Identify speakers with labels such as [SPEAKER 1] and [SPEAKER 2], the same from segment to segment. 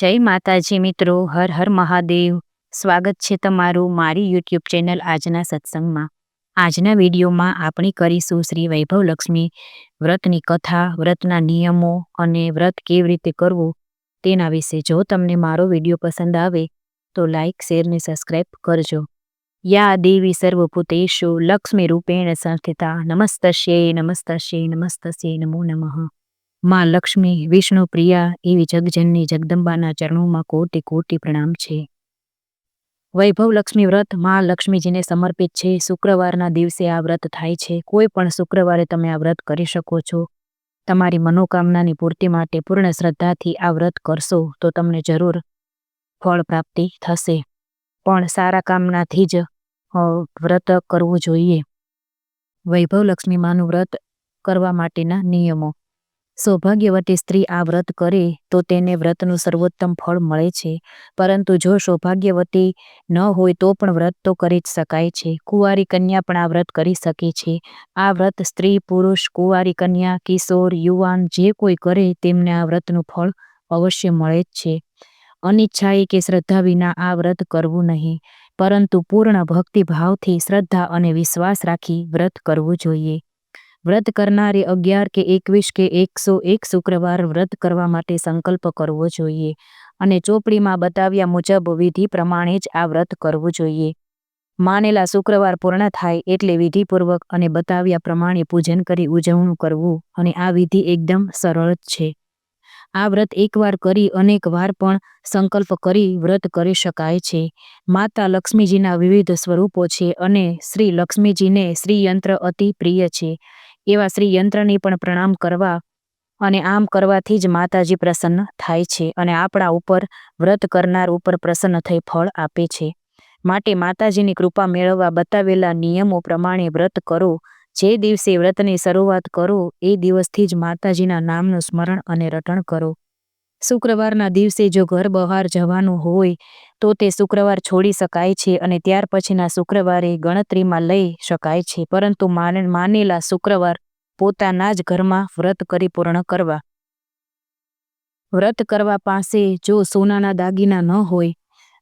[SPEAKER 1] જય માતાજી મિત્રો, હર હર મહાદેવ. સ્વાગત છે તમારું મારી યુટ્યુબ ચેનલ આજના સત્સંગમાં. આજના વિડીયોમાં આપણે કરીશું શ્રી વૈભવ લક્ષ્મી વ્રતની કથા, વ્રતના નિયમો અને વ્રત કેવી રીતે કરવું તેના વિશે. જો તમને મારો વીડિયો પસંદ આવે તો લાઈક, શેર ને સબસ્ક્રાઈબ કરજો. યા દેવી સર્વભૂતેશુ લક્ષ્મી રૂપેણ સંસ્થિતા નમસ્તશ્યે નમસ્તશ્યે નમસ્તશ્યે નમો નમઃ. માં લક્ષ્મી, વિષ્ણુ, પ્રિયા એવી જગજનની જગદંબાના ચરણોમાં કોટી કોટી પ્રણામ છે. વૈભવ લક્ષ્મી વ્રતમાં લક્ષ્મીજીને સમર્પિત છે. શુક્રવારના દિવસે આ વ્રત થાય છે. કોઈ પણ શુક્રવારે તમે આ વ્રત કરી શકો છો. તમારી મનોકામનાની પૂર્તિ માટે પૂર્ણ શ્રદ્ધાથી આ વ્રત કરશો તો તમને જરૂર ફળ પ્રાપ્તિ થશે. પણ સારા કામનાથી જ વ્રત કરવું જોઈએ. વૈભવ લક્ષ્મી માનું વ્રત કરવા માટેના નિયમો. સૌભાગ્યવતી સ્ત્રી આ વ્રત કરે તો તેને વ્રતનું સર્વોત્તમ ફળ મળે છે. પરંતુ જો સૌભાગ્યવતી ન હોય તો પણ વ્રત તો કરી જ શકાય છે. કુંવારી કન્યા પણ આ વ્રત કરી શકે છે. આ વ્રત સ્ત્રી, પુરુષ, કુંવારી કન્યા, કિશોર, યુવાન જે કોઈ કરે તેમને આ વ્રતનું ફળ અવશ્ય મળે જ છે. અનિચ્છાએ કે શ્રદ્ધા વિના આ વ્રત કરવું નહીં. પરંતુ પૂર્ણ ભક્તિભાવથી શ્રદ્ધા અને વિશ્વાસ રાખી વ્રત કરવું જોઈએ. વ્રત કરનારે અગિયાર કે એકવીસ કે એકસો એક શુક્રવાર વ્રત કરવા માટે સંકલ્પ કરવો જોઈએ અને ચોપડીમાં બતાવ્યા મુજબ વિધિ પ્રમાણે જ આ વ્રત કરવું જોઈએ. માનેલા શુક્રવાર પૂર્ણ થાય એટલે વિધિપૂર્વક અને બતાવ્યા પ્રમાણે પૂજન કરી ઉજવણું કરવું અને આ વિધિ એકદમ સરળ છે. આ વ્રત એકવાર કરી અનેક વાર પણ સંકલ્પ કરી વ્રત કરી શકાય છે. માતા લક્ષ્મીજીના વિવિધ સ્વરૂપો છે અને શ્રી લક્ષ્મીજીને શ્રીયંત્ર અતિ પ્રિય છે. એવા શ્રી યંત્રને પણ પ્રણામ કરવા અને આમ કરવાથી જ માતાજી પ્રસન્ન થાય છે અને આપણા ઉપર વ્રત કરનાર ઉપર પ્રસન્ન થઈ ફળ આપે છે. માટે માતાજીની કૃપા મેળવવા બતાવેલા નિયમો પ્રમાણે વ્રત કરો. જે દિવસે વ્રતની શરૂઆત કરો, એ દિવસથી જ માતાજીના નામનું સ્મરણ અને રટણ કરો. શુક્રવારના દિવસે જો ઘર બહાર જવાનું હોય, તો તે શુક્રવાર છોડી શકાય છે અને ત્યાર પછીના શુક્રવારે ગણતરીમાં લઈ શકાય છે. પરંતુ માનેલા શુક્રવાર પોતાના જ ઘરમાં વ્રત કરી પૂર્ણ કરવા. વ્રત કરવા પાસે જો સોનાના દાગીના ન હોય,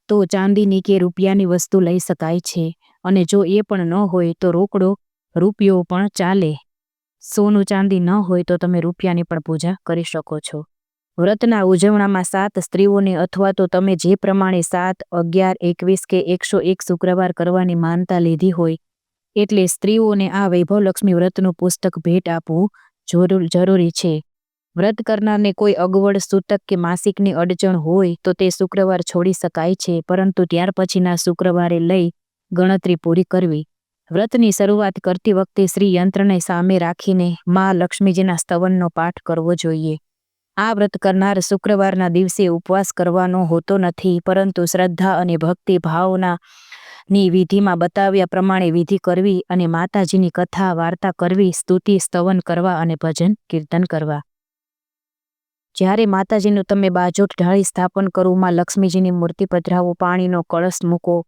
[SPEAKER 1] તો ચાંદીની કે રૂપિયાની વસ્તુ લઈ શકાય છે અને જો એ પણ ન હોય, તો રોકડો રૂપિયો પણ ચાલે. સોનું ચાંદી ન હોય, તો તમે રૂપિયાની પણ પૂજા કરી શકો છો. વ્રતના ઉજવણામાં સાત સ્ત્રીઓને અથવા તો તમે જે પ્રમાણે સાત, અગિયાર, એકવીસ કે એકસો એક શુક્રવાર કરવાની માનતા લીધી હોય એટલે સ્ત્રીઓને આ વૈભવલક્ષ્મી વ્રતનું પુસ્તક ભેટ આપવું જરૂરી છે. વ્રત કરનારને કોઈ અગવડ, સૂતક કે માસિકની અડચણ હોય તો તે શુક્રવાર છોડી શકાય છે, પરંતુ ત્યાર પછીના શુક્રવારે લઈ ગણતરી પૂરી કરવી. વ્રતની શરૂઆત કરતી વખતે શ્રી યંત્રને સામે રાખીને મા લક્ષ્મીજીના સ્તવનનો પાઠ કરવો જોઈએ. આ વ્રત કરનાર શુક્રવારના દિવસે ઉપવાસ કરવાનો હોતો નથી, પરંતુ શ્રદ્ધા અને ભક્તિ ભાવના ની વિધિમાં બતાવ્યા પ્રમાણે વિધિ કરવી અને માતાજીની કથા, વાર્તા કરવી, સ્તુતિ, સ્તવન કરવા અને ભજન, કીર્તન કરવા. જ્યારે માતાજીનું તમે બાજોટ ઢાળી સ્થાપન કરો, માં લક્ષ્મીજીની મૂર્તિ પધરાવો પાણીનો કળશ મૂકો,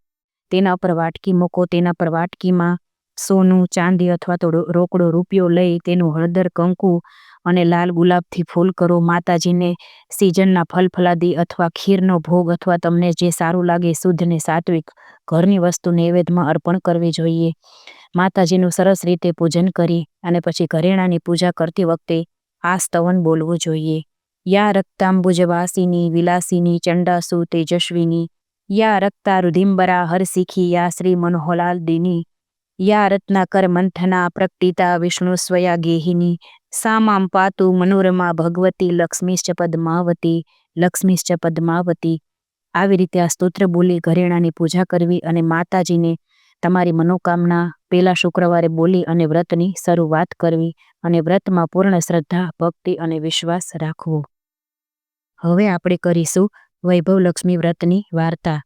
[SPEAKER 1] તેના પર વાટકી મૂકો, તેના પર વાટકીમાં સોનું, ચાંદી અથવા તો રોકડો, રૂપિયો લઈ તેનું હળદર, કંકુ અને લાલ ગુલાબથી ફૂલ કરો. માતાજીને સિઝનના ફલ ફલાદી અથવા ખીરનો ભોગ અથવા તમને જે સારું લાગે શુદ્ધ ને સાત્વિક ઘરની વસ્તુ નૈવેદ્યમાં અર્પણ કરવી જોઈએ. માતાજીનું સરસ રીતે પૂજન કરી અને પછી ઘરેણાની પૂજા કરતી વખતે આ સ્તવન બોલવું જોઈએ. યા રક્તાંબુજવાસિની, વિલાસીની, ચંડાસુ, તેજસ્વીની, યા રક્તા રુધિંબરા હરસિખી, યા શ્રી મનોહલાલ દિની યા રત્નાકર મંથના પ્રકટિતા વિષ્ણુ સ્વયા ગેહિની. સામામ પાતુ મનોરમા ભગવતી લક્ષ્મીશ્ચ પદ્માવતી લક્ષ્મીશ્ચ પદ્માવતી. આવી રીતે આ સ્તોત્ર બોલી ઘરેણાની પૂજા કરવી અને માતાજીને તમારી મનોકામના પહેલા શુક્રવારે બોલી અને વ્રતની શરૂઆત કરવી અને વ્રતમાં પૂર્ણ શ્રદ્ધા, ભક્તિ અને વિશ્વાસ રાખવો. હવે આપણે કરીશું વૈભવ લક્ષ્મી વ્રતની વાર્તા.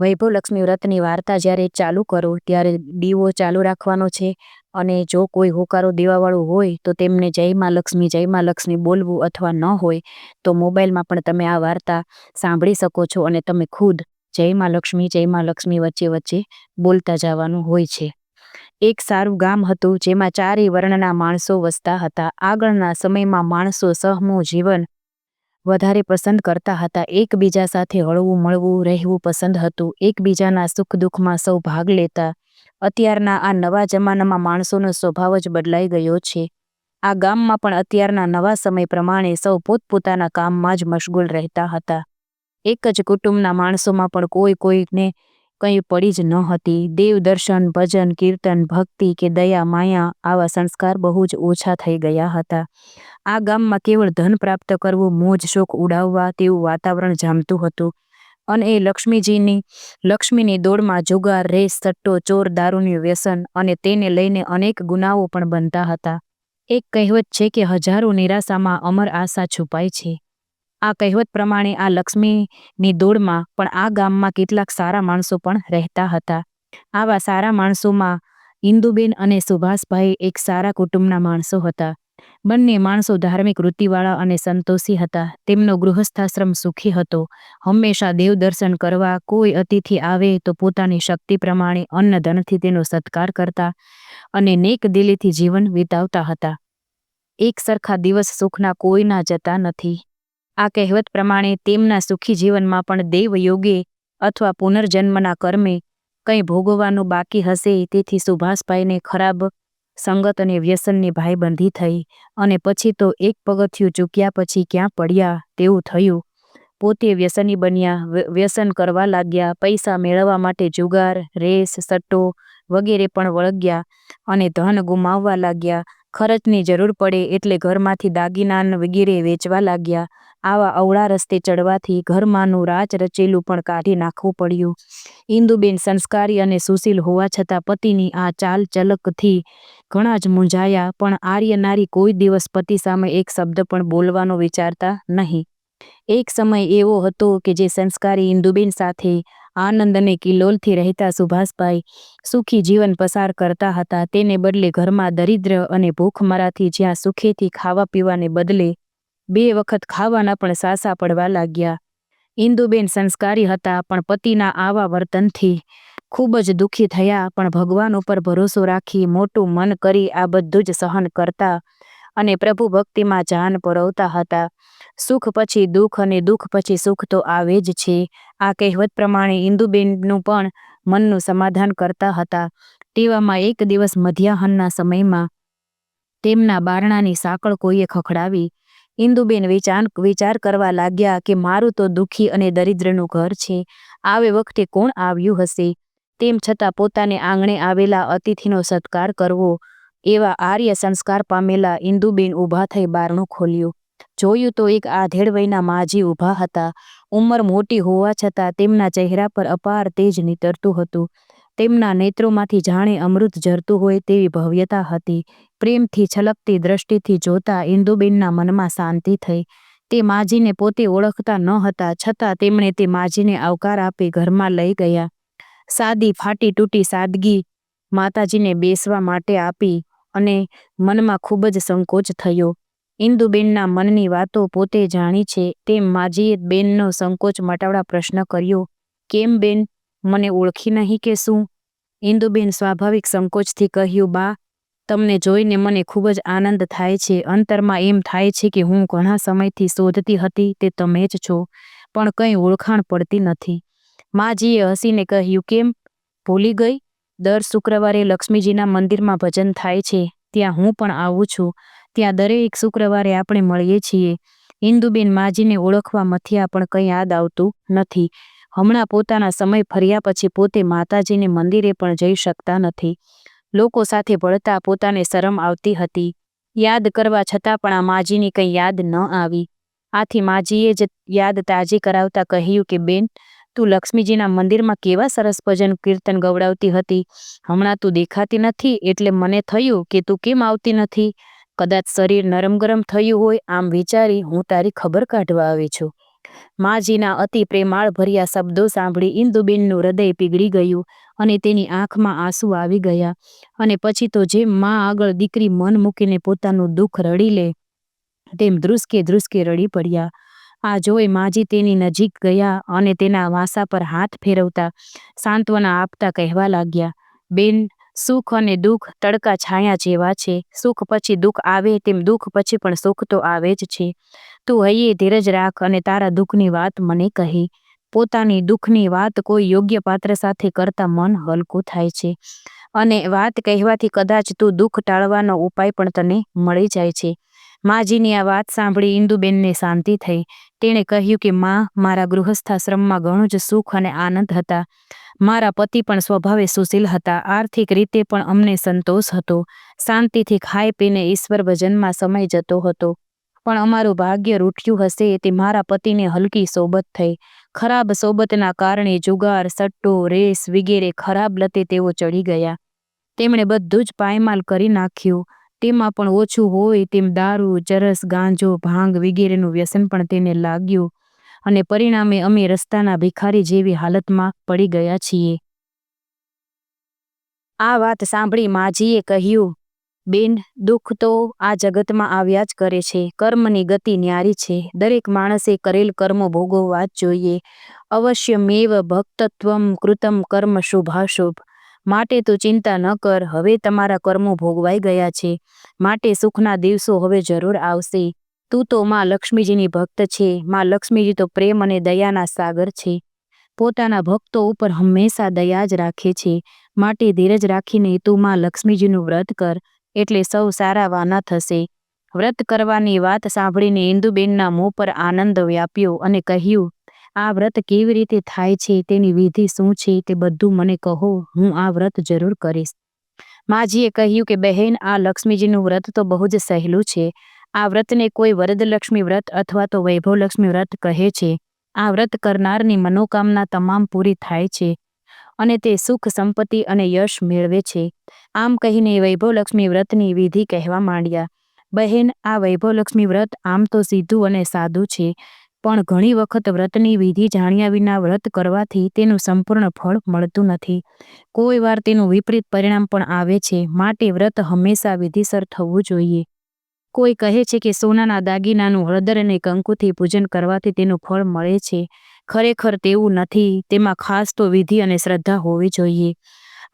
[SPEAKER 1] વૈભવ લક્ષ્મી વ્રતની વાર્તા જ્યારે ચાલુ કરો, ત્યારે દીવો ચાલુ રાખવાનો છે અને જો કોઈ હોકારો દેવાવાળું હોય, તો તેમને જય માં લક્ષ્મી, જય માં લક્ષ્મી બોલવું અથવા ન હોય, તો મોબાઈલમાં પણ તમે આ વાર્તા સાંભળી શકો છો અને તમે ખુદ જય માં લક્ષ્મી, જય માં લક્ષ્મી વચ્ચે વચ્ચે બોલતા જવાનું હોય છે. એક સારું ગામ હતું જેમાં ચારેય વર્ણના માણસો વસતા હતા. આગળના સમયમાં માણસો સહમું જીવન વધારે પસંદ કરતા હતા. એકબીજા સાથે હળવું મળવું, રહેવું પસંદ હતું. એકબીજાના સુખ દુઃખમાં સૌ ભાગ લેતા. અત્યારના આ નવા જમાનામાં માણસોનો સ્વભાવ જ બદલાઈ ગયો છે. આ ગામમાં પણ અત્યારના નવા સમય પ્રમાણે સૌ પોતપોતાના કામમાં જ મશગુલ રહેતા હતા. એક જ કુટુંબના માણસોમાં પણ કોઈ કોઈને કંઈ પડી જ ન હતી. દેવ દર્શન, ભજન, કીર્તન, ભક્તિ કે દયા, માયા આવા સંસ્કાર બહુ જ ઓછા થઈ ગયા હતા. આ ગામમાં કેવળ ધન પ્રાપ્ત કરવું, મોજ, શોખ ઉડાવવા તેવું વાતાવરણ જામતું હતું. અને એ લક્ષ્મીજીની, લક્ષ્મીની દોડમાં જુગાર, રેસ, સટ્ટો, ચોર, દારૂનું વ્યસન અને તેને લઈને અનેક ગુનાઓ પણ બનતા હતા. એક કહેવત છે કે હજારો નિરાશામાં અમર આશા છુપાય છે. આ કહેવત પ્રમાણે આ લક્ષ્મીની દોડમાં પણ આ ગામમાં કેટલાક સારા માણસો પણ રહેતા હતા. આવા સારા માણસોમાં ઇન્દુબેન અને સુભાષભાઈ એક સારા કુટુંબના માણસો હતા. બંને માણસો ધાર્મિક વૃત્તિવાળા અને સંતોષી હતા. તેમનો ગૃહસ્થાશ્રમ સુખી હતો. હંમેશા દેવદર્શન કરવા કોઈ અતિથિ આવે તો પોતાની શક્તિ પ્રમાણે અન્નધનથી તેનો સત્કાર કરતા અને નેક દિલીથી જીવન વિતાવતા હતા. એક સરખા દિવસ સુખના કોઈના જતા નથી. આ કહેવત પ્રમાણે તેમના સુખી જીવનમાં પણ દેવયોગે અથવા પુનર્જન્મના કર્મે કંઈ ભોગવવાનું બાકી હશે તેથી સુભાષભાઈને ખરાબ સંગત અને વ્યસનની ભાઈબંધી થઈ અને પછી તો એક પગથિયું ચૂક્યા પછી ક્યાં પડ્યા તેવું થયું. પોતે વ્યસની બન્યા વ્યસન કરવા લાગ્યા, પૈસા મેળવવા માટે જુગાર, રેસ, સટ્ટો વગેરે પણ વળગ્યા અને ધન ગુમાવવા લાગ્યા. ખર્ચની જરૂર પડે એટલે ઘરમાંથી દાગીનાન વગેરે વેચવા લાગ્યા. આવા અવળા રસ્તે ચડવાથી ઘરમાંનું રાચ રચેલું પણ કાઢી નાખવું પડ્યું. ઇન્દુબેન સંસ્કારી અને સુશીલ હોવા છતાં પતિની આ ચાલ ચલકથી ઘણા જ મૂંઝાયા, પણ આર્ય નારી કોઈ દિવસ પતિ સામે એક શબ્દ પણ બોલવાનો વિચારતા નહીં. એક સમય એવો હતો કે જે સંસ્કારી ઇન્દુબેન સાથે આનંદ અને કિલોલથી રહેતા સુભાષભાઈ સુખી જીવન પસાર કરતા હતા. તેને બદલે ઘરમાં દરિદ્ર અને ભૂખમરાથી જ્યાં સુખેથી ખાવા પીવાને બદલે બે વખત ખાવાના પણ સાસા પડવા લાગ્યા. ઇન્દુબેન સંસ્કારી હતા, પણ પતિના આવા વર્તનથી ખૂબ જ દુઃખી થયા, પણ ભગવાન ઉપર ભરોસો રાખી મોટું મન કરી આ બધું જ સહન કરતા અને પ્રભુ ભક્તિમાં જાન પરોવતા હતા. સુખ પછી દુઃખ અને દુઃખ પછી સુખ તો આવે જ છે. આ કહેવત પ્રમાણે ઇન્દુબેનનું પણ મનનું સમાધાન કરતા હતા. તેવામાં એક દિવસ મધ્યાહનના સમયમાં તેમના બારણાની સાંકળ કોઈએ ખખડાવી ઇન્દુબેન વિચાર વિચાર કરવા લાગ્યા કે મારું તો દુઃખી અને દરિદ્રનું ઘર છે. આવે વખતે કોણ આવ્યું હશે? તેમ છતાં પોતાને આંગણે આવેલા અતિથિનો સત્કાર કરવો. એવા આર્ય સંસ્કાર પામેલા ઇન્દુબેન ઊભા થઈ બારણું ખોલ્યું. જોયું તો એક આધેડ વયના માજી ઊભા હતા. ઉંમર મોટી હોવા છતાં તેમના ચહેરા પર અપાર તેજ નીતરતું હતું. તેમના નેત્રોમાંથી જાણે અમૃત ઝરતું હોય તેવી ભવ્યતા હતી. પ્રેમથી છલકતી દ્રષ્ટિથી જોતા ઇન્દુબેનના મનમાં શાંતિ થઈ. તે માજીને પોતે ઓળખતા ન હતા, છતાં તેમણે તે માજીને આવકાર આપી ઘરમાં લઈ ગયા. સાદી ફાટી તૂટી સાદગી માતાજીને બેસવા માટે આપી અને મનમાં ખૂબ જ સંકોચ થયો. ઇન્દુબેનના મનની વાતો પોતે જાણી છે, તેમ માજીએ બેનનો સંકોચ મટાવડા પ્રશ્ન કર્યો, કેમ બેન? મને ઓળખી નહીં કે શું? ઇન્દુબેન સ્વાભાવિક સંકોચથી કહ્યું, બા તમને જોઈને મને ખૂબ જ આનંદ થાય છે. અંતરમાં એમ થાય છે કે હું ઘણા સમયથી શોધતી હતી તે તમે જ છો, પણ કંઈ ઓળખાણ પડતી નથી. માજીએ હસીને કહ્યું, કેમ? ભૂલી ગઈ? દર શુક્રવારે લક્ષ્મીજીના મંદિરમાં ભજન થાય છે. ત્યાં હું પણ આવું છું. ત્યાં દરેક શુક્રવારે આપણે મળીએ છીએ. ઇન્દુબેન માજીને ઓળખવા મથિયા પણ કંઈ યાદ આવતું નથી. હમણાં પોતાના સમય ફર્યા પછી પોતે માતાજીને મંદિરે પણ જઈ શકતા નથી. લોકો સાથે ભળતા પોતાને શરમ આવતી હતી. યાદ કરવા છતાં પણ આ માજીની કંઈ યાદ ન આવી. આથી માજીએ જ યાદ તાજી કરાવતા કહ્યું કે, બેન, તું લક્ષ્મીજીના મંદિરમાં કેવા સરસ ભજન કીર્તન ગવડાવતી હતી? હમણાં તું દેખાતી નથી, એટલે મને થયું કે તું કેમ આવતી નથી? કદાચ શરીર નરમ ગરમ થયું હોય, આમ વિચારી હું તારી ખબર કાઢવા આવી છું. માજીના અતિ પ્રેમાળ ભર્યા શબ્દો સાંભળી ઇન્દુબેનનું હૃદય પીગળી ગયું અને તેની આંખમાં આંસુ આવી ગયા. અને પછી તો જેમ મા આગળ દીકરી મન મૂકીને પોતાનું દુઃખ રડી લે, તેમ ધ્રુસકે ધ્રુસકે રડી પડ્યા. આ જોઈ માજી તેની નજીક ગયા અને તેના વાસા પર હાથ ફેરવતા સાંત્વના આપતા કહેવા લાગ્યા, બેન સુખ અને દુઃખ તડકા છાયા જેવા છે. સુખ પછી દુઃખ આવે તેમ દુઃખ પછી પણ સુખ તો આવે જ છે. તું હૈયે ધીરજ રાખ અને તારા દુઃખની વાત મને કહી. પોતાની દુઃખની વાત કોઈ યોગ્ય પાત્ર સાથે કરતા મન હલકું થાય છે. અને વાત કહેવાથી કદાચ તું દુઃખ ટાળવાનો ઉપાય પણ તને મળી જાય છે. માજીની આ વાત સાંભળી ઇન્દુબેનને શાંતિ થઈ. તેણે કહ્યું કે, માં, મારા ગૃહસ્થાશ્રમમાં ઘણું જ સુખ અને આનંદ હતા. મારા પતિ પણ સ્વભાવે સુશીલ હતા. આર્થિક રીતે પણ અમને સંતોષ હતો. શાંતિથી ખાઈ પીને ઈશ્વર ભજનમાં સમય જતો હતો. પણ અમારું ભાગ્ય રૂઠ્યું હશે તે મારા પતિને હલકી સોબત થઈ. ખરાબ સોબતના કારણે જુગાર, સટ્ટો, રેસ વગેરે ખરાબ લતે તેઓ ચડી ગયા. તેમણે બધું જ પાયમાલ કરી નાખ્યું. તેમાં પણ ઓછું હોય તેમ દારૂ, ચરસ, ગાંજો, ભાંગ વગેરેનું વ્યસન પણ તેને લાગ્યું. અને પરિણામે અમે રસ્તાના ભિખારી જેવી હાલતમાં પડી ગયા છીએ. આ વાત સાંભળી માજીએ કહ્યું, બેન, દુઃખ તો આ જગતમાં આવ્યા જ કરે છે. કર્મની ગતિ ન્યારી છે. દરેક માણસે કરેલ કર્મ ભોગવવા જ જોઈએ. અવશ્ય મેવ ભક્તત્વમ કૃતમ કર્મ શુભાશુભ. માટે તું ચિંતા ન કર. હવે તમારા કર્મો ભોગવાઈ ગયા છે. માટે સુખના દિવસો હવે જરૂર આવશે. તું તો માં લક્ષ્મીજીની ભક્ત છે. માં લક્ષ્મીજી તો પ્રેમ અને દયાના સાગર છે. પોતાના ભક્તો ઉપર હંમેશા દયા જ રાખે છે. માટે ધીરજ રાખીને તું માં લક્ષ્મીજીનું વ્રત કર, એટલે સૌ સારા વાના થશે. વ્રત કરવાની વાત સાંભળીને ઇન્દુબેનના મોં પર આનંદ વ્યાપ્યો અને કહ્યું, આ વ્રત કેવી રીતે થાય છે? તેની વિધિ શું છે? તે બધું મને કહો. હું આ વ્રત જરૂર કરીશ. માજીએ કહ્યું કે, બહેન, આ લક્ષ્મીજીનું વ્રત તો બહુ જ સહેલું છે. આ વ્રતને કોઈ વરદલક્ષ્મી વ્રત અથવા તો વૈભવલક્ષ્મી વ્રત કહે છે. આ વ્રત કરનારની મનોકામના તમામ પૂરી થાય છે અને તે સુખ, સંપત્તિ અને યશ મેળવે છે. આમ કહીને વૈભવલક્ષ્મી વ્રતની વિધિ કહેવા માંડ્યા. બહેન, આ વૈભવલક્ષ્મી વ્રત આમ તો સીધું અને સાદું છે, પણ ઘણી વખત વ્રતની વિધિ જાણ્યા વિના વ્રત કરવાથી તેનું સંપૂર્ણ ફળ મળતું નથી. કોઈ વાર તેનું વિપરીત પરિણામ પણ આવે છે. માટે વ્રત હંમેશા વિધિસર થવું જોઈએ. કોઈ કહે છે કે સોનાના દાગીનાનું હળદર અને કંકુથી પૂજન કરવાથી તેનું ફળ મળે છે. ખરેખર તેવું નથી. તેમાં ખાસ તો વિધિ અને શ્રદ્ધા હોવી જોઈએ.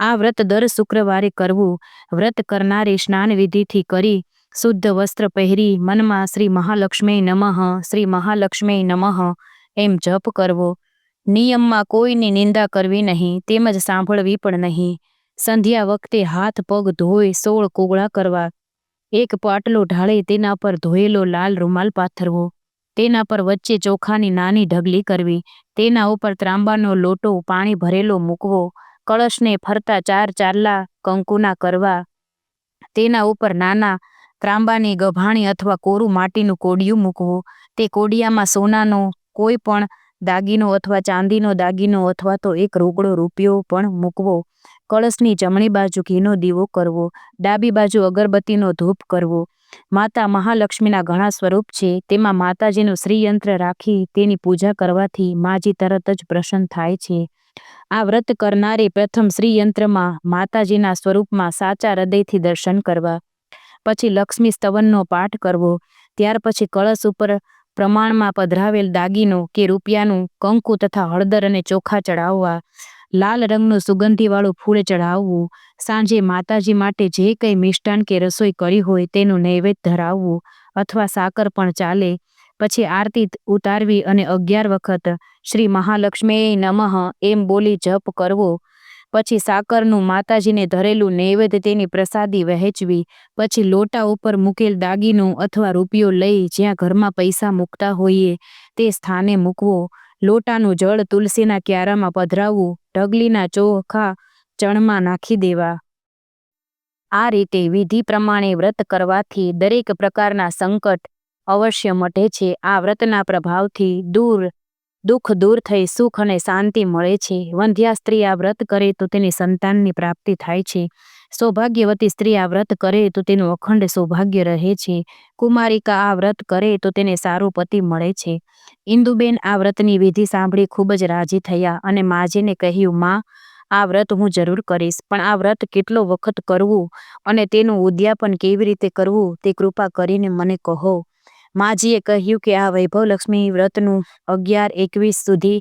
[SPEAKER 1] આ વ્રત દર શુક્રવારે કરવું. વ્રત કરનારે સ્નાન વિધિથી કરી, શુદ્ધ વસ્ત્ર પહેરી, મનમાં શ્રી મહાલક્ષ્મી નમઃ, શ્રી મહાલક્ષ્મી નમઃ, એમ જપ કરવો. નિયમમાં કોઈની નિંદા કરવી નહીં, તેમજ સાંભળવી પણ નહીં. સંધ્યા વખતે હાથ પગ ધોઈ, સોળ કોગળા કરવા. એક પાટલો ઢાળે તેના પર ધોયેલો લાલ રૂમાલ પાથરવો. તેના પર વચ્ચે ચોખાની નાની ઢગલી કરવી. તેના ઉપર ત્રાંબાનો લોટો પાણી ભરેલો મૂકવો. કળશને ફરતા ચાર ચારલા કંકુના કરવા. તેના ઉપર નાના ત્રાંબાની ગભાણી અથવા કોરું માટીનું કોડિયું મૂકવું. તે કોડિયામાં સોનાનો કોઈ પણ દાગીનો અથવા ચાંદીનો દાગીનો અથવા તો એક રોકડો રૂપિયો પણ મૂકવો. કળશની જમણી બાજુ ઘીનો દીવો કરવો. ડાબી બાજુ અગરબત્તીનો ધૂપ કરવો. માતા મહાલક્ષ્મીના ઘણા સ્વરૂપ છે. તેમાં માતાજીનું શ્રીયંત્ર રાખી તેની પૂજા કરવાથી માજી તરત જ પ્રસન્ન થાય છે. આ વ્રત કરનારે પ્રથમ શ્રીયંત્રમાં માતાજીના સ્વરૂપમાં સાચા હૃદયથી દર્શન કરવા. પછી લક્ષ્મી સ્તવનનો પાઠ કરવો. ત્યાર પછી કળશ ઉપર પ્રમાણમાં પધરાવેલ દાગીનો કે રૂપિયાનું કંકુ તથા હળદર અને ચોખા ચડાવવા લાલ રંગનું સુગંધીવાળું ફૂલ ચઢાવવું, સાંજે માતાજી માટે જે કંઈ મિષ્ટાન કે રસોઈ કરી હોય તેનું નૈવેદ્ય ધરાવવું અથવા સાકર પણ ચાલે, પછી આરતી ઉતારવી અને અગિયાર વખત શ્રી મહાલક્ષ્મી નમઃ એમ બોલી જપ કરવો પછી સાકરનું માતાજીને ધરેલું નૈવેદ્ય તેની પ્રસાદી વહેંચવી, પછી લોટા ઉપર મૂકેલ દાગીનો અથવા રૂપિયો લઈ જ્યાં ઘરમાં પૈસા મૂકતા હોઈએ તે સ્થાને મૂકવો, લોટાનું જળ તુલસીના ક્યારામાં પધરાવવું, ઢગલીના ચોખા ચણમાં નાખી દેવા. આ રીતે વિધિ પ્રમાણે વ્રત કરવાથી દરેક પ્રકારના સંકટ અવશ્ય મટે છે. આ વ્રતના પ્રભાવથી દૂર દુઃખ દૂર થઈ, સુખ અને શાંતિ મળે છે. વંધ્યા સ્ત્રી આ વ્રત કરે તો તેની સંતાનની પ્રાપ્તિ થાય છે. સૌભાગ્યવતી સ્ત્રી આ વ્રત કરે તો તેનું અખંડ સૌભાગ્ય રહે છે. કુમારિકા આ વ્રત કરે તો તેને સારો પતિ મળે છે. ઇન્દુબેન આ વ્રતની વિધિ સાંભળી ખૂબ જ રાજી થયા અને માજીને કહ્યું, માં, આ વ્રત હું જરૂર કરીશ, પણ આ વ્રત કેટલો વખત કરવું અને તેનું ઉદ્યાપન કેવી રીતે કરવું તે કૃપા કરીને મને કહો. માજીએ કહ્યું કે આ વૈભવલક્ષ્મી વ્રતનું અગિયાર એકવીસ સુધી,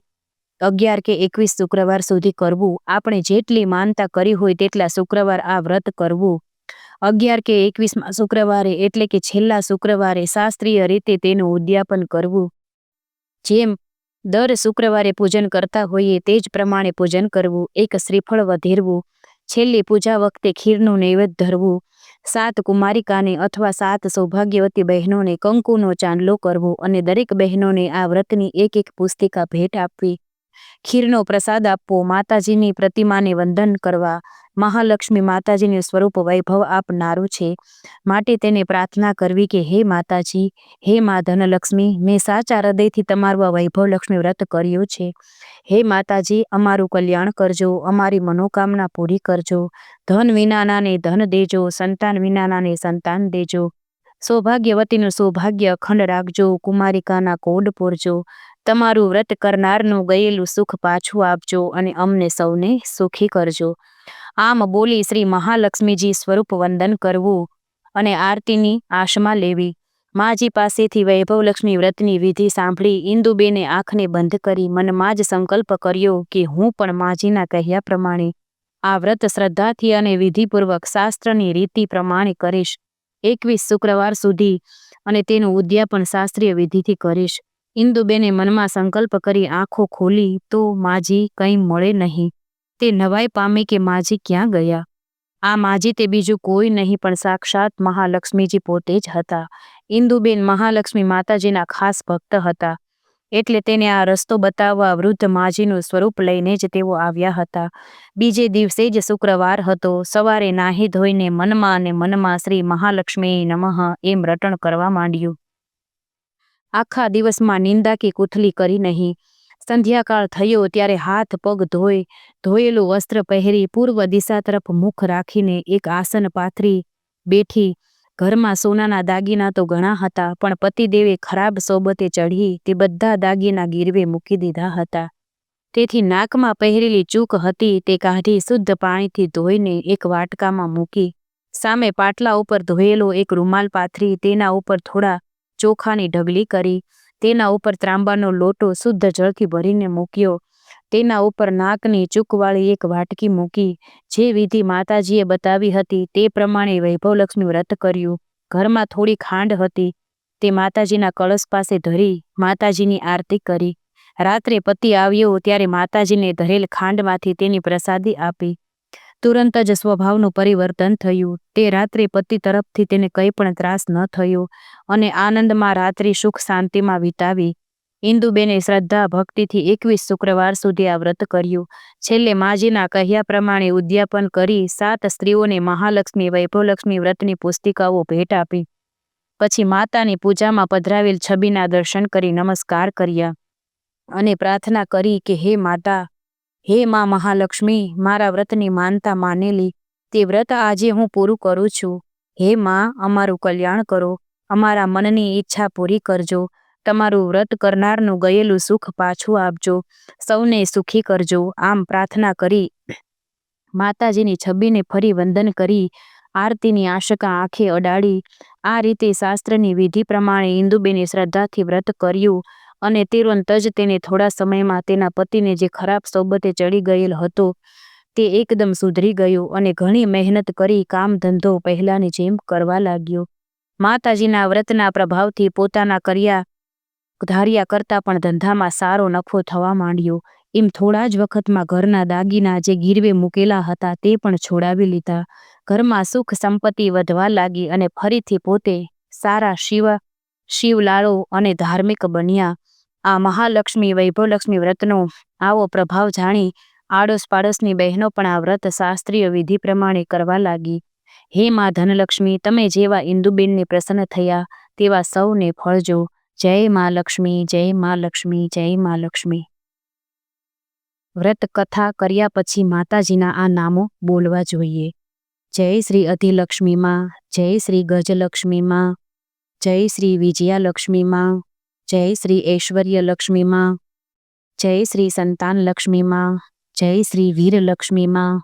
[SPEAKER 1] અગિયાર કે એકવીસ શુક્રવાર સુધી કરવું. આપણે જેટલી માનતા કરી હોય તેટલા શુક્રવાર આ વ્રત કરવું. અગિયાર કે એકવીસમાં શુક્રવારે એટલે કે છેલ્લા શુક્રવારે શાસ્ત્રીય રીતે તેનું ઉદ્યાપન કરવું. જેમ દર શુક્રવારે પૂજન કરતા હોઈએ તે જ પ્રમાણે પૂજન કરવું. એક શ્રીફળ વધેરવું. છેલ્લી પૂજા વખતે ખીરનું નૈવેદ્ય ધરવું. સાત કુમારિકાને અથવા સાત સૌભાગ્યવતી બહેનોને કંકુનો ચાંદલો કરવો અને દરેક બહેનોને આ વ્રતની એક એક પુસ્તિકા ભેટ આપવી. ખીરનો પ્રસાદ આપવો, માતાજીની પ્રતિમાને વંદન કરવા, મહાલક્ષ્મી માતાજીનું સ્વરૂપ વૈભવ આપનારું છે. માટે તેને પ્રાર્થના કરવી કે, હે માતાજી, હે મા ધનલક્ષ્મી, મેં સાચા હૃદયથી તમારું આ વૈભવલક્ષ્મી વ્રત કર્યું છે. હે માતાજી, અમારું કલ્યાણ કરજો, અમારી મનોકામના પૂરી કરજો. ધન વિનાનાને ધન દેજો, સંતાન વિનાનાને સંતાન દેજો. સૌભાગ્યવતીનું સૌભાગ્ય અખંડ રાખજો, કુમારિકાના કોડ પૂરજો. તમારું વ્રત કરનારનું ગયેલું સુખ પાછું આપજો અને અમને સૌને સુખી કરજો. આમ બોલી શ્રી મહાલક્ષ્મીજી સ્વરૂપ વંદન કરવું અને આરતીની આશમાં લેવી. માજી પાસેથી વૈભવલક્ષ્મી વ્રતની વિધિ સાંભળી ઇન્દુબેને આંખને બંધ કરી મનમાં જ સંકલ્પ કર્યો કે હું પણ માજીના કહ્યા પ્રમાણે આ વ્રત શ્રદ્ધાથી અને વિધિપૂર્વક શાસ્ત્રની રીતિ પ્રમાણે કરીશ. એકવીસ શુક્રવાર સુધી અને તેનું ઉદ્યાપન શાસ્ત્રીય વિધિથી કરીશ. ઇન્દુબેને મનમાં સંકલ્પ કરી આંખો ખોલી, તો માજી કંઈ મળે નહીં. તે નવાઈ પામે કે માજી ક્યાં ગયા? આ માજી તે બીજું કોઈ નહીં, પણ સાક્ષાત મહાલક્ષ્મીજી પોતે જ હતા. ઇન્દુબેન મહાલક્ષ્મી માતાજીના ખાસ ભક્ત હતા. એટલે તેને આ રસ્તો બતાવવા વૃદ્ધ માજીનું સ્વરૂપ લઈને જ તેઓ આવ્યા હતા. બીજે દિવસે જ શુક્રવાર હતો. સવારે નાહી ધોઈને મનમાં અને મનમાં શ્રી મહાલક્ષ્મી નમઃ એમ રટણ કરવા માંડ્યું. આખા દિવસમાં નિંદા કે કુથલી કરી નહીં. સંધ્યાકાળ થયો ત્યારે હાથ પગ ધોઈ, ધોયેલું વસ્ત્ર પહેરી પૂર્વ દિશા તરફ મુખ રાખીને એક આસન પાથરી બેઠી. ઘરમાં સોનાના દાગીના તો ઘણા હતા, પણ પતિદેવે ખરાબ સોબતે ચઢી તે બધા દાગીના ગીરવે મૂકી દીધા હતા. તેથી નાકમાં પહેરેલી ચૂક હતી તે કાઢી શુદ્ધ પાણીથી ધોઈને એક વાટકામાં મૂકી. સામે પાટલા ઉપર ધોયેલો એક રૂમાલ પાથરી તેના ઉપર થોડા ચોખાની ઢગલી કરી, તેના ઉપર ત્રાંબાનો લોટો શુદ્ધ જળથી ભરીને મૂક્યો. તેના ઉપર નાકની ચૂકવાળી એક વાટકી મૂકી, જે વિધિ માતાજીએ બતાવી હતી તે પ્રમાણે વૈભવલક્ષ્મી વ્રત કર્યું. ઘરમાં થોડી ખાંડ હતી. તે માતાજીના કળશ પાસે ધરી માતાજીની આરતી કરી. રાત્રે પતિ આવ્યો ત્યારે માતાજીને ધરેલ ખાંડમાંથી તેની પ્રસાદી આપી. તુરંત જ સ્વભાવનું પરિવર્તન થયું. તે રાત્રે પતિ તરફથી તેને કંઈ પણ ત્રાસ ન થયો અને આનંદમાં રાત્રિ સુખ શાંતિમાં વિતાવી. ઇન્દુબેને શ્રદ્ધા, ભક્તિથી એકવીસ શુક્રવાર સુધી આ વ્રત કર્યું. છેલ્લે માજીના કહ્યા પ્રમાણે ઉદ્યાપન કરી સાત સ્ત્રીઓને મહાલક્ષ્મી, વૈભવલક્ષ્મી વ્રતની પુસ્તિકાઓ ભેટ આપી. પછી માતાની પૂજામાં પધરાવેલ છબીના દર્શન કરી નમસ્કાર કર્યા અને પ્રાર્થના કરી કે, હે માતા હે માં મહાલક્ષ્મી, મારા વ્રતની માનતા માનેલી, તે વ્રત આજે હું પૂરું કરું છું. હે માં, અમારું કલ્યાણ કરો, અમારા મનની ઈચ્છા પૂરી કરજો, તમારું વ્રત કરનારનું ગયેલું સુખ પાછું આપજો, સૌને સુખી કરજો. આમ પ્રાર્થના કરી માતાજીની છબીને ફરી વંદન કરી, આરતીની આશકા આંખે અડાડી, આ રીતે શાસ્ત્રની વિધિ પ્રમાણે ઇન્દુબેને શ્રદ્ધાથી વ્રત કર્યું. અને તુરંત જ તેને થોડા સમયમાં તેના પતિને જે ખરાબ સોબતે ચડી ગયેલ હતો, તે એકદમ સુધરી ગયો અને ઘણી મહેનત કરી કામ ધંધો પહેલાની જેમ કરવા લાગ્યો. માતાજીના વ્રતના પ્રભાવથી પોતાના કર્યા, ધાર્યા કરતાં પણ ધંધામાં સારો નફો થવા માંડ્યો. એમ થોડા જ વખતમાં ઘરના દાગીના જે ગીરવે મૂકેલા હતા તે પણ છોડાવી લીધા. ઘરમાં સુખ સંપત્તિ વધવા લાગી અને ફરીથી પોતે સારા શિવ, શિવલાળો અને ધાર્મિક બન્યા. આ મહાલક્ષ્મી વૈભવલક્ષ્મી વ્રતનો આવો પ્રભાવ જાણી આડોશ પાડોશની બહેનો પણ આ વ્રત શાસ્ત્રીય વિધિ પ્રમાણે કરવા લાગી. હે મા ધનલક્ષ્મી, તમે જેવા ઇન્દુબેનને પ્રસન્ન થયા, તેવા સૌને ફળજો જય મા લક્ષ્મી, જય મા લક્ષ્મી, જય મા લક્ષ્મી. વ્રત કથા કર્યા પછી માતાજીના આ નામો બોલવા જોઈએ. જય શ્રી અધિલક્ષ્મી માં, જય શ્રી ગજલક્ષ્મી માં, જય શ્રી વિજયાલક્ષ્મી માં જય શ્રી ઐશ્વર્ય લક્ષ્મીમાં, જય શ્રી સંતાન લક્ષ્મીમાં, જય શ્રી વીરલક્ષ્મીમાં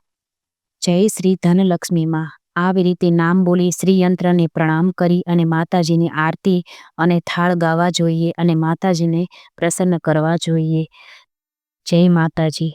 [SPEAKER 1] જય શ્રી ધનલક્ષ્મીમાં આવી રીતે નામ બોલી શ્રીયંત્રને પ્રણામ કરી અને માતાજીની આરતી અને થાળ ગાવા જોઈએ અને માતાજીને પ્રસન્ન કરવા જોઈએ. જય માતાજી.